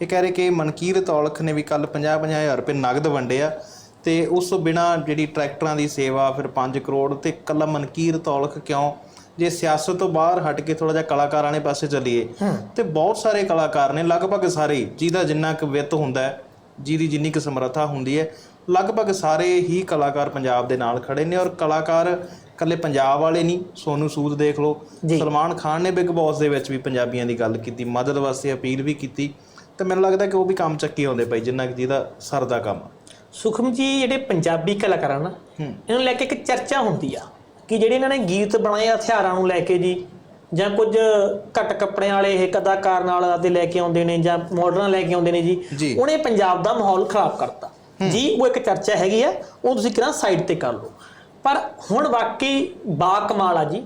ਇਹ ਕਹਿ ਰਹੇ ਕਿ ਮਨਕੀਰਤ ਔਲਖ ਨੇ ਵੀ ਕੱਲ 50 ਹਜ਼ਾਰ ਰੁਪਏ ਨਗਦ ਵੰਡਿਆ ਤੇ ਉਸ ਤੋਂ ਬਿਨਾ ਜਿਹੜੀ ਟਰੈਕਟਰਾਂ ਦੀ ਸੇਵਾ ਫਿਰ 5 ਕਰੋੜ ਤੇ ਕੱਲਾ ਮਨਕੀਰਤ ਔਲਖ ਕਿਉਂ? ਜੇ ਸਿਆਸਤ ਤੋਂ ਬਾਹਰ ਹਟ ਕੇ ਥੋੜਾ ਜਿਹਾ ਕਲਾਕਾਰਾਂ ਵਾਲੇ ਪਾਸੇ ਚੱਲੀਏ ਤੇ ਬਹੁਤ ਸਾਰੇ ਕਲਾਕਾਰ ਨੇ ਲਗਭਗ ਸਾਰੇ ਜਿਹਦਾ ਜਿੰਨਾ ਕੁ ਵਿੱਤ ਹੁੰਦਾ ਹੈ ਜਿਹਦੀ ਜਿੰਨੀ ਕੁ ਸਮਰੱਥਾ ਹੁੰਦੀ ਹੈ ਲਗਭਗ ਸਾਰੇ ਹੀ ਕਲਾਕਾਰ ਪੰਜਾਬ ਦੇ ਨਾਲ ਖੜੇ ਨੇ ਔਰ ਕਲਾਕਾਰ ਇਕੱਲੇ ਪੰਜਾਬ ਵਾਲੇ ਨਹੀਂ ਸੋਨੂ ਸੂਦ ਦੇਖ ਲਓ ਸਲਮਾਨ ਖਾਨ ਨੇ ਬਿਗ ਬੌਸ ਦੇ ਵਿੱਚ ਵੀ ਪੰਜਾਬੀਆਂ ਦੀ ਗੱਲ ਕੀਤੀ ਮਦਦ ਵਾਸਤੇ ਅਪੀਲ ਵੀ ਕੀਤੀ ਤੇ ਮੈਨੂੰ ਲੱਗਦਾ ਕਿ ਉਹ ਵੀ ਕੰਮ ਚੱਕੀ ਆਉਂਦੇ ਪਈ ਜਿੰਨਾ ਕਿ ਜਿਹਦਾ ਸਰ ਦਾ ਕੰਮ। ਸੁਖਮ ਜੀ ਜਿਹੜੇ ਪੰਜਾਬੀ ਕਲਾਕਾਰ ਨਾ ਇਹਨਾਂ ਨੂੰ ਲੈ ਕੇ ਇੱਕ ਚਰਚਾ ਹੁੰਦੀ ਆ ਕਿ ਜਿਹੜੇ ਇਹਨਾਂ ਨੇ ਗੀਤ ਬਣਾਏ ਹਥਿਆਰਾਂ ਨੂੰ ਲੈ ਕੇ ਜੀ ਜਾਂ ਕੁਝ ਘੱਟ ਕੱਪੜਿਆਂ ਵਾਲੇ ਇਹ ਕਦਾਕਾਰ ਨਾਲ ਆਦੇ ਲੈ ਕੇ ਆਉਂਦੇ ਨੇ ਜਾਂ ਮਾਡਰਨ ਲੈ ਕੇ ਆਉਂਦੇ ਨੇ ਜੀ। ਜੀ ਉਹਨੇ ਪੰਜਾਬ ਦਾ ਮਾਹੌਲ ਖਰਾਬ ਕਰਤਾ ਜੀ ਉਹ ਇੱਕ ਚਰਚਾ ਹੈਗੀ ਆ ਉਹ ਤੁਸੀਂ ਕਿਹੜਾ ਸਾਈਡ ਤੇ ਕਰ ਲਓ ਪਰ ਹੁਣ ਵਾਕਈ ਬਾ ਕਮਾਲ ਆ ਜੀ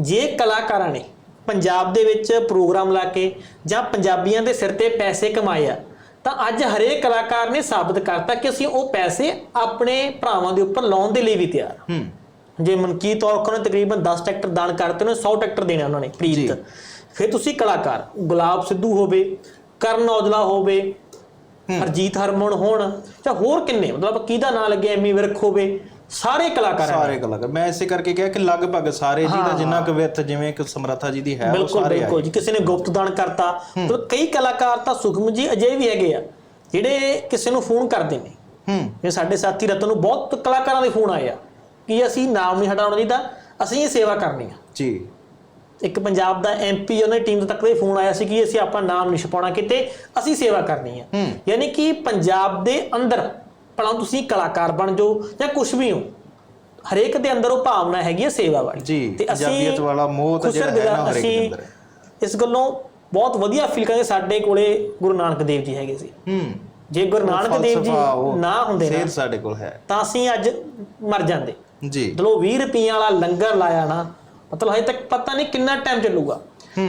ਜੇ ਕਲਾਕਾਰਾਂ ਨੇ ਪੰਜਾਬ ਦੇ ਵਿੱਚ ਪ੍ਰੋਗਰਾਮ ਲਾ ਕੇ ਜਾਂ ਪੰਜਾਬੀਆਂ ਦੇ ਸਿਰ ਤੇ ਪੈਸੇ ਕਮਾਏ ਆ ਤਾਂ ਅੱਜ ਹਰੇਕ ਕਲਾਕਾਰ ਨੇ ਸਾਬਤ ਕਰਤਾ ਕਿ ਅਸੀਂ ਉਹ ਪੈਸੇ ਆਪਣੇ ਭਰਾਵਾਂ ਦੇ ਉੱਪਰ ਲਾਉਣ ਦੇ ਲਈ ਵੀ ਤਿਆਰ ਹਾਂ। ਜੇ ਮਨਕੀਤ ਔਲਖ ਨੇ ਤਕਰੀਬਨ 10 ਟਰੈਕਟਰ ਦਾਨ ਕਰਤੇ ਨੇ 100 ਟਰੈਕਟਰ ਦੇਣੇ ਉਹਨਾਂ ਨੇ ਪ੍ਰੀਤ। ਫਿਰ ਤੁਸੀਂ ਕਲਾਕਾਰ ਗੁਲਾਬ ਸਿੱਧੂ ਹੋਵੇ ਕਰਨ ਔਜਲਾ ਹੋਵੇ ਹਰਜੀਤ ਹਰਮਨ ਹੋਣ ਜਾਂ ਹੋਰ ਕਿੰਨੇ ਮਤਲਬ ਕਿਹਦਾ ਨਾਂ ਲੱਗਿਆ ਐਮੀ ਵਿਰਕ ਹੋਵੇ ਸਾਰੇ ਕਲਾਕਾਰ ਆ। ਸਾਰੇ ਕਲਾਕਾਰ। ਮੈਂ ਇਸੇ ਕਰਕੇ ਕਿਹਾ ਕਿ ਲਗਭਗ ਸਾਰੇ ਜਿਹਦਾ ਜਿੰਨਾ ਕੁ ਵਿੱਤ ਜਿਵੇਂ ਕਿ ਸਮਰੱਥਾ ਜੀ ਦੀ ਹੈ ਉਹ ਬਿਲਕੁਲ ਸਾਰੇ ਬਿਲਕੁਲ ਜੀ। ਕਿਸੇ ਨੇ ਗੁਪਤ ਦਾਨ ਕਰਤਾ ਤੇ ਕਈ ਕਲਾਕਾਰ ਤਾਂ ਸੁਖਮ ਜੀ ਅਜੇ ਵੀ ਹੈਗੇ ਆ ਜਿਹੜੇ ਕਿਸੇ ਨੂੰ ਫੋਨ ਕਰਦੇ ਨੇ। ਹੂੰ। ਇਹ ਸਾਡੇ ਸਾਥੀ ਰਤਨ ਨੂੰ ਬਹੁਤ ਕਲਾਕਾਰਾਂ ਦੇ ਫੋਨ ਆਏ ਆ ਕਿ ਅਸੀਂ ਨਾਮ ਨਹੀਂ ਹਟਾਉਣਾ ਚਾਹੀਦਾ ਅਸੀਂ ਇਹ ਸੇਵਾ ਕਰਨੀ ਆ। ਜੀ। ਇੱਕ ਪੰਜਾਬ ਦਾ ਐਮਪੀ ਉਹਨਾਂ ਦੀ ਟੀਮ ਤੱਕ ਦੇ ਫੋਨ ਆਇਆ ਸੀ ਕਿ ਅਸੀਂ ਆਪਣਾ ਨਾਮ ਨਹੀਂ ਛਪਾਉਣਾ ਕਿਤੇ ਅਸੀਂ ਸੇਵਾ ਕਰਨੀ ਆ। ਯਾਨੀ ਕਿ ਪੰਜਾਬ ਦੇ ਅੰਦਰ ਭਲਾ ਤੁਸੀਂ ਕਲਾਕਾਰ ਬਣ ਜਾਓ ਜਾਂ ਕੁਝ ਵੀ ਹੋ ਹਰੇਕ ਦੇ ਅੰਦਰ ਉਹ ਭਾਵਨਾ ਹੈਗੀ ਹੈ ਸੇਵਾ ਵਾਲੀ। ਜੀ, ਪੰਜਾਬੀਅਤ ਵਾਲਾ ਮੋਹ ਤਾਂ ਜਿਹੜਾ ਹੈ ਨਾ ਹਰੇਕ ਦੇ ਅੰਦਰ। ਇਸ ਗੱਲੋਂ ਬਹੁਤ ਵਧੀਆ ਫੀਲ ਕਰਾਂਗੇ ਸਾਡੇ ਕੋਲੇ ਗੁਰੂ ਨਾਨਕ ਦੇਵ ਜੀ ਹੈਗੇ ਸੀ। ਹੂੰ। ਜੇ ਗੁਰੂ ਨਾਨਕ ਦੇਵ ਜੀ ਨਾ ਹੁੰਦੇ ਨਾ ਸ਼ੇਰ ਸਾਡੇ ਕੋਲ ਹੈ। ਤਾਂ ਅਸੀਂ ਅੱਜ ਮਰ ਜਾਂਦੇ। ਜੀ। ਮਤਲਬ 20 ਰੁਪਈਆਂ ਵਾਲਾ ਲੰਗਰ ਲਾਇਆ ਨਾ ਮਤਲਬ ਹਜੇ ਤੱਕ ਪਤਾ ਨਹੀਂ ਕਿੰਨਾ ਟਾਈਮ ਚੱਲੂਗਾ।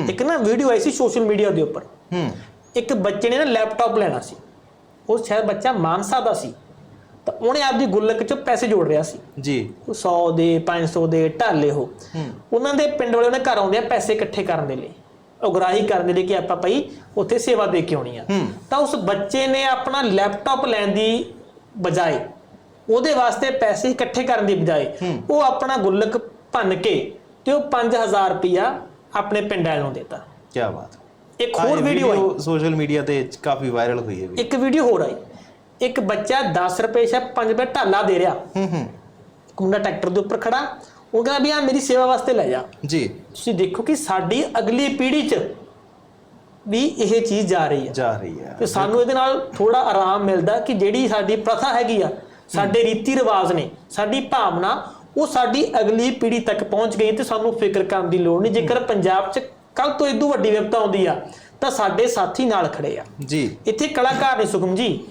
ਇੱਕ ਨਾ ਵੀਡੀਓ ਆਈ ਸੀ ਸੋਸ਼ਲ ਮੀਡੀਆ ਦੇ ਉੱਪਰ। ਹੂੰ। ਇੱਕ ਬੱਚੇ ਨੇ ਨਾ ਲੈਪਟਾਪ ਲੈਣਾ ਸੀ। ਉਹ ਸ਼ਾਇਦ ਬੱਚਾ ਮਾਨਸਾ ਦਾ ਸੀ। ਤਾਂ ਉਹਨੇ ਆਪਦੀ ਗੁੱਲਕ 'ਚ ਪੈਸੇ ਜੋੜ ਰਿਹਾ ਸੀ। ਜੀ। 100 ਦੇ 500 ਦੇ ਢਾਲੇ ਹੋ। ਉਹਨਾਂ ਦੇ ਪਿੰਡ ਵਾਲੇ ਉਹਨਾਂ ਘਰ ਆਉਂਦੇ ਆ ਪੈਸੇ ਇਕੱਠੇ ਕਰਨ ਦੇ ਲਈ ਉਗਰਾਹੀ ਕਰਨ ਦੇ ਲਈ ਕਿ ਆਪਾਂ ਭਾਈ ਉੱਥੇ ਸੇਵਾ ਦੇ ਕੇ ਆਉਣੀ ਆ। ਤਾਂ ਉਸ ਬੱਚੇ ਨੇ ਆਪਣਾ ਲੈਪਟਾਪ ਲੈਣ ਦੀ ਬਜਾਏ ਉਹਦੇ ਵਾਸਤੇ ਪੈਸੇ ਇਕੱਠੇ ਕਰਨ ਦੀ ਬਜਾਏ ਉਹ ਆਪਣਾ ਗੁੱਲਕ ਭੰਨ ਕੇ ਤੇ ਉਹ 5000 ਰੁਪਇਆ ਆਪਣੇ ਪਿੰਡ ਵਾਲਿਆਂ ਨੂੰ ਦਿੱਤਾ। ਕੀ ਬਾਤ। ਇੱਕ ਹੋਰ ਵੀਡੀਓ ਆਈ। ਸੋਸ਼ਲ ਮੀਡੀਆ ਤੇ ਕਾਫੀ ਵਾਇਰਲ ਹੋਈ ਹੈ ਇੱਕ ਵੀਡੀਓ ਹੋਰ ਆਈ। ਇੱਕ ਬੱਚਾ 10 ਰੁਪਏ ਸ਼ਾ 5 ਰੁਪਏ ਢਾਲਾ ਦੇ ਰਿਹਾ। ਹੂੰ ਹੂੰ। ਮੁੰਡਾ ਟਰੈਕਟਰ ਦੇ ਉੱਪਰ ਖੜਾ। ਉਹ ਕਹਿੰਦਾ ਵੀ ਆ ਮੇਰੀ ਸੇਵਾ ਵਾਸਤੇ ਲੈ ਜਾ। ਜੀ। ਤੁਸੀਂ ਦੇਖੋ ਕਿ ਸਾਡੀ ਅਗਲੀ ਪੀੜ੍ਹੀ 'ਚ ਵੀ ਇਹ ਚੀਜ਼ ਜਾ ਰਹੀ ਹੈ ਜਾ ਰਹੀ ਹੈ ਤੇ ਸਾਨੂੰ ਇਹਦੇ ਨਾਲ ਥੋੜਾ ਆਰਾਮ ਮਿਲਦਾ ਕਿ ਜਿਹੜੀ ਸਾਡੀ ਪ੍ਰਥਾ ਹੈਗੀ ਆ ਸਾਡੇ ਰੀਤੀ ਰਿਵਾਜ ਨੇ ਸਾਡੀ ਭਾਵਨਾ ਉਹ ਸਾਡੀ ਅਗਲੀ ਪੀੜ੍ਹੀ ਤੱਕ ਪਹੁੰਚ ਗਈ ਤੇ ਸਾਨੂੰ ਫਿਕਰ ਕਰਨ ਦੀ ਲੋੜ ਨਹੀਂ। ਜੇਕਰ ਪੰਜਾਬ 'ਚ ਕੱਲ ਤੋਂ ਇਦੋਂ ਵੱਡੀ ਵਿਪਤਾ ਆਉਂਦੀ ਆ ਤਾਂ ਸਾਡੇ ਸਾਥੀ ਨਾਲ ਖੜੇ ਆ। ਜੀ। ਇੱਥੇ ਕਲਾਕਾਰ ਨੇ ਸੁਖਮ ਜੀ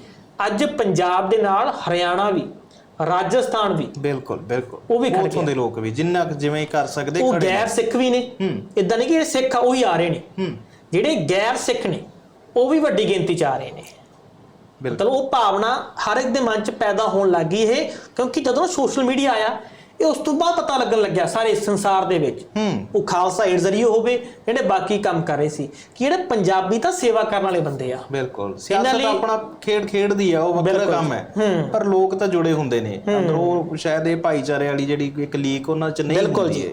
ਅੱਜ ਪੰਜਾਬ ਦੇ ਨਾਲ ਹਰਿਆਣਾ ਵੀ ਰਾਜਸਥਾਨ ਵੀ। ਬਿਲਕੁਲ ਬਿਲਕੁਲ। ਉਹ ਵੀ ਖੜ ਦੇ ਲੋਕ ਵੀ ਜਿੰਨਾ ਜਿਵੇਂ ਕਰ ਸਕਦੇ ਉਹ ਖੜੇ ਗੈਰ ਸਿੱਖ ਵੀ ਨੇ। ਇਦਾਂ ਨਹੀਂ ਕਿ ਜਿਹੜੇ ਸਿੱਖ ਆ ਉਹੀ ਆ ਰਹੇ ਨੇ। ਹੂੰ। ਜਿਹੜੇ ਗੈਰ ਸਿੱਖ ਨੇ ਉਹ ਵੀ ਵੱਡੀ ਗਿਣਤੀ ਚ ਆ ਰਹੇ ਨੇ। ਬਿਲਕੁਲ। ਮਤਲਬ ਉਹ ਭਾਵਨਾ ਹਰ ਇੱਕ ਦੇ ਮਨ ਚ ਪੈਦਾ ਹੋਣ ਲੱਗੀ ਇਹ ਕਿਉਂਕਿ ਜਦੋਂ ਸੋਸ਼ਲ ਮੀਡੀਆ ਆਇਆ ਇਹ ਉਸ ਤੋਂ ਬਾਅਦ ਪਤਾ ਲੱਗਣ ਲੱਗਿਆ ਸਾਰੇ ਸੰਸਾਰ ਦੇ ਵਿੱਚ। ਉਹ ਖਾਲਸਾ ਏਡ ਜ਼ਰੀਏ ਹੋਵੇ ਜਿਹੜੇ ਬਾਕੀ ਕੰਮ ਕਰ ਰਹੇ ਸੀ। ਕਿ ਜਿਹੜੇ ਪੰਜਾਬੀ ਤਾਂ ਸੇਵਾ ਕਰਨ ਵਾਲੇ ਬੰਦੇ ਆ। ਬਿਲਕੁਲ। ਸਿਆਸਤ ਆਪਣਾ ਖੇਡ ਖੇਡਦੀ ਆ ਉਹ ਵੱਖਰਾ। ਕੰਮ ਹੈ। ਪਰ ਲੋਕ ਤਾਂ ਜੁੜੇ ਹੁੰਦੇ ਨੇ। ਅੰਦਰੋਂ ਸ਼ਾਇਦ ਇਹ ਭਾਈਚਾਰੇ ਵਾਲੀ ਜਿਹੜੀ ਇੱਕ ਲੀਕ ਉਹਨਾਂ ਚ ਨਹੀਂ ਬਿਲਕੁਲ ਜੀ।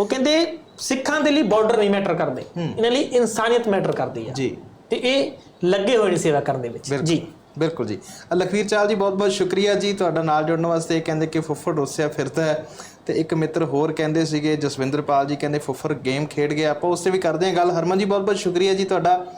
ਉਹ ਕਹਿੰਦੇ ਸਿੱਖਾਂ ਦੇ ਲਈ ਬਾਰਡਰ ਨਹੀਂ ਮੈਟਰ ਕਰਦੇ। ਇਹਨਾਂ ਲਈ ਇਨਸਾਨੀਅਤ ਮੈਟਰ ਕਰਦੀ ਆ। ਜੀ। ਤੇ ਇਹ ਲੱਗੇ ਹੋਏ ਨੇ ਸੇਵਾ ਕਰਨ ਦੇ ਵਿੱਚ। ਜੀ। ਬਿਲਕੁਲ ਜੀ। ਲਖਵੀਰ ਚਾਲ ਜੀ, ਬਹੁਤ ਬਹੁਤ ਸ਼ੁਕਰੀਆ ਜੀ ਤੁਹਾਡਾ ਨਾਲ ਜੁੜਨ ਵਾਸਤੇ। ਇਹ ਕਹਿੰਦੇ ਕਿ ਫੁੱਫੜ ਰੋਸਿਆ ਫਿਰਦਾ ਹੈ। ਤੇ ਇੱਕ ਮਿੱਤਰ ਹੋਰ ਕਹਿੰਦੇ ਸੀਗੇ, ਜਸਵਿੰਦਰਪਾਲ ਜੀ, ਕਹਿੰਦੇ ਫੁੱਫਰ ਗੇਮ ਖੇਡ ਗਿਆ। ਆਪਾਂ ਉਸ ਤੇ ਵੀ ਕਰਦੇ ਹਾਂ ਗੱਲ। ਹਰਮਨ ਜੀ, ਬਹੁਤ ਬਹੁਤ ਸ਼ੁਕਰੀਆ ਜੀ ਤੁਹਾਡਾ।